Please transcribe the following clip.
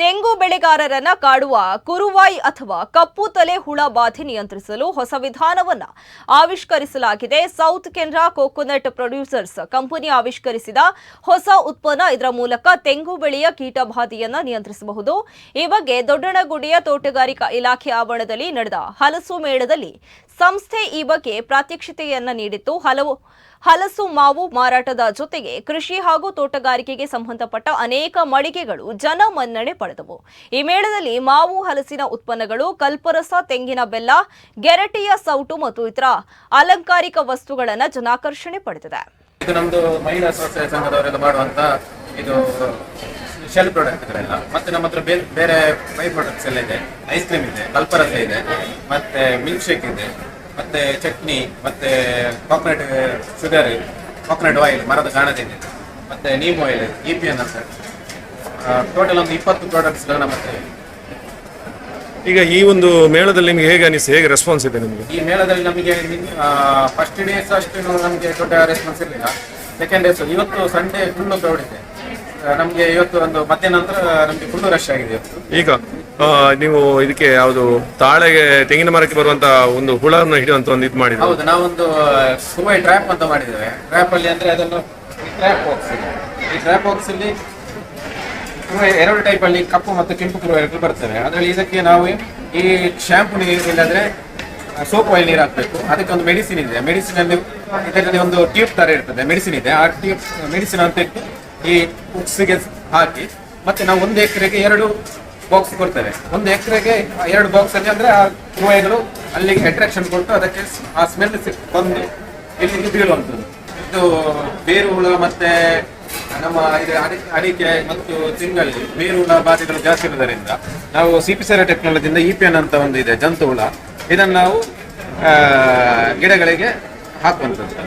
ತೆಂಗು ಬೆಳೆಗಾರರನ್ನ ಕಾಡುವ ಕುರುವಾಯಿ ಅಥವಾ ಕಪ್ಪು ತಲೆ ಹುಳ ಬಾಧೆ ನಿಯಂತ್ರಿಸಲು ಹೊಸ ವಿಧಾನವನ್ನ ಆವಿಷ್ಕರಿಸಲಾಗಿದೆ. South Canara coconut producers company ಆವಿಷ್ಕರಿಸಿದ ಹೊಸ ಉತ್ಪನ್ನ ಇದರ ಮೂಲಕ ತೆಂಗು ಬೆಳೆಯ ಕೀಟಬಾಧೆಯನ್ನ ನಿಯಂತ್ರಿಸಬಹುದು. ಈ ಬಗ್ಗೆ ದೊಡ್ಡಣಗುಡಿಯ ತೋಟಗಾರಿಕಾ ಇಲಾಖೆ ಆವರಣದಲ್ಲಿ ನಡೆದ ಹಲಸು ಮೇಳದಲ್ಲಿ ಸಂಸ್ಥೆ ಈ ಬಗ್ಗೆ ಪ್ರಾತ್ಯಕ್ಷಿತೆಯನ್ನ ನೀಡಿತ್ತು. ಹಲವು ಹಲಸು ಮಾವು ಮಾರಾಟದ ಜೊತೆಗೆ ಕೃಷಿ ಹಾಗೂ ತೋಟಗಾರಿಕೆಗೆ ಸಂಬಂಧಪಟ್ಟ ಅನೇಕ ಮಳಿಗೆಗಳು ಜನ ಮನ್ನಣೆ ಪಡೆದವು. ಈ ಮೇಳದಲ್ಲಿ ಮಾವು ಹಲಸಿನ ಉತ್ಪನ್ನಗಳು, ಕಲ್ಪರಸ, ತೆಂಗಿನ ಬೆಲ್ಲ, ಗೆರಟೆಯ ಸೌಟು ಮತ್ತು ಇತರ ಅಲಂಕಾರಿಕ ವಸ್ತುಗಳನ್ನು ಜನಾಕರ್ಷಣೆ ಪಡೆದಿದೆ. ನಮ್ದು ಇದು ಶೆಲ್ ಪ್ರಾಡಕ್ಟ್ಗಳೆಲ್ಲ ಮತ್ತೆ ನಮ್ಮ ಹತ್ರ ಬೇರೆ ಬೇರೆ ಬೈ ಪ್ರಾಡಕ್ಟ್ಸ್ ಎಲ್ಲ ಇದೆ. ಐಸ್ ಕ್ರೀಮ್ ಇದೆ, ಕಲ್ಪರಸ ಇದೆ, ಮತ್ತೆ ಮಿಲ್ಕ್ ಶೇಕ್ ಇದೆ. ಮತ್ತೆ ಚಟ್ನಿ ಮತ್ತೆ ಕಾಕೊನೆಟ್ ಶುಗರ್ ಕಾಕೊನೆಟ್ ಆಯಿಲ್ ಮರದ ಗಾಣದಿಂದ. ಇದೆ ಮತ್ತೆ neem oil E P N ಅಂತ. ಟೋಟಲ್ ಒಂದು ಇಪ್ಪತ್ತು ಪ್ರಾಡಕ್ಟ್ಸ್ ನಮ್ಮ ಮತ್ತೆ ಈಗ ಈ ಒಂದು ಮೇಳದಲ್ಲಿ ನಿಮಗೆ ಹೇಗೆ ಅನಿಸ್ತು? ಹೇಗೆ ರೆಸ್ಪಾನ್ಸ್ ಇದೆ ನಿಮಗೆ? ಈ ಮೇಳದಲ್ಲಿ ನಮಗೆ ಫಸ್ಟ್ ಡೇಸ್ ಅಷ್ಟು ನಮಗೆ ದೊಡ್ಡ ರೆಸ್ಪಾನ್ಸ್ ಇರಲಿಲ್ಲ. ಸೆಕೆಂಡ್ ಡೇಸ್ ಇವತ್ತು ಸಂಡೇ ಫುಲ್ಲು ಕ್ರೌಡ್ ಇದೆ. ನಮಗೆ ಇವತ್ತು ಒಂದು ಮಧ್ಯಾಹ್ನ ನಂತರ ನಮಗೆ ಫುಲ್ಲು ರಶ್ ಆಗಿದೆ. ಇವತ್ತು ಈಗ ನೀವು ಇದಕ್ಕೆ ಯಾವುದು ತಾಳೆಗೆ ತೆಂಗಿನ ಮರಕ್ಕೆ ಬರುವಂತ ಒಂದು ಹುಳವನ್ನು ಹಿಡಿಯುವಂತ ಒಂದು ಇದು ಮಾಡಿದ್ರು. ಹೌದು, ನಾವೊಂದು ಕುರುವೈ ಟ್ರ್ಯಾಪ್ ಅಂತ ಮಾಡಿದ್ದೇವೆ. ಟ್ರ್ಯಾಪ್ ಅಲ್ಲಿ ಅಂದ್ರೆ ಅದನ್ನು ಟ್ರ್ಯಾಪ್ ಬಾಕ್ಸ್ ಈ ಟ್ರ್ಯಾಪ್ ಬಾಕ್ಸ್ ಅಲ್ಲಿ ಎರಡು ಟೈಪ್ ಅಲ್ಲಿ ಕಪ್ಪು ಮತ್ತು ಕೆಂಪು ಕುರುವೆಗಳು ಬರ್ತವೆ. ಅದರಲ್ಲಿ ಇದಕ್ಕೆ ನಾವು ಈ ಶಾಂಪು ನೀರು, ಇಲ್ಲಾಂದ್ರೆ ಸೋಪ್ ಆಯಿಲ್ ನೀರು ಹಾಕ್ಬೇಕು. ಅದಕ್ಕೆ ಒಂದು ಮೆಡಿಸಿನ್ ಇದೆ. ಮೆಡಿಸಿನ್ ಅಲ್ಲಿ ಇದರಲ್ಲಿ ಒಂದು ಟ್ಯೂಬ್ ತರ ಇರ್ತದೆ. ಮೆಡಿಸಿನ್ ಇದೆ. ಆ ಟ್ಯೂಬ್ ಮೆಡಿಸಿನ್ ಅಂತ ಈ ಉಕ್ಸಿಗೆ ಹಾಕಿ, ಮತ್ತೆ ನಾವು ಒಂದು ಎಕರೆಗೆ ಎರಡು ಬಾಕ್ಸ್ ಕೊಡ್ತೇವೆ ಒಂದು ಎಕರೆಗೆ ಎರಡು ಬಾಕ್ಸ್ ಅಲ್ಲಿ ಅಂದ್ರೆ ಆ ಕುರುವೆಗಳು ಅಲ್ಲಿಗೆ ಅಟ್ರಾಕ್ಷನ್ ಕೊಟ್ಟು ಅದಕ್ಕೆ ಆ ಸ್ಮೆಲ್ ಬಂದು ಇಲ್ಲಿ ಬೀಳುವಂಥದ್ದು. ಇದು ಬೇರು ಹುಳ ಮತ್ತೆ ನಮ್ಮ ಇದು ಅಡಿ- ಅಡಿಕೆ ಮತ್ತು ತಿಂಗಳಲ್ಲಿ ಬೇರು ಹುಳ ಬಾಧೆಗಳು ಜಾಸ್ತಿ ಇರುವುದರಿಂದ ನಾವು ಸಿಪಿಸರ ಟೆಕ್ನಾಲಜಿಯಿಂದ ಇ ಪಿ ಎನ್ ಅಂತ ಒಂದು ಇದೆ ಜಂತು ಹುಳ ಇದನ್ನು ನಾವು ಗಿಡಗಳಿಗೆ ಹಾಕುವಂಥದ್ದು.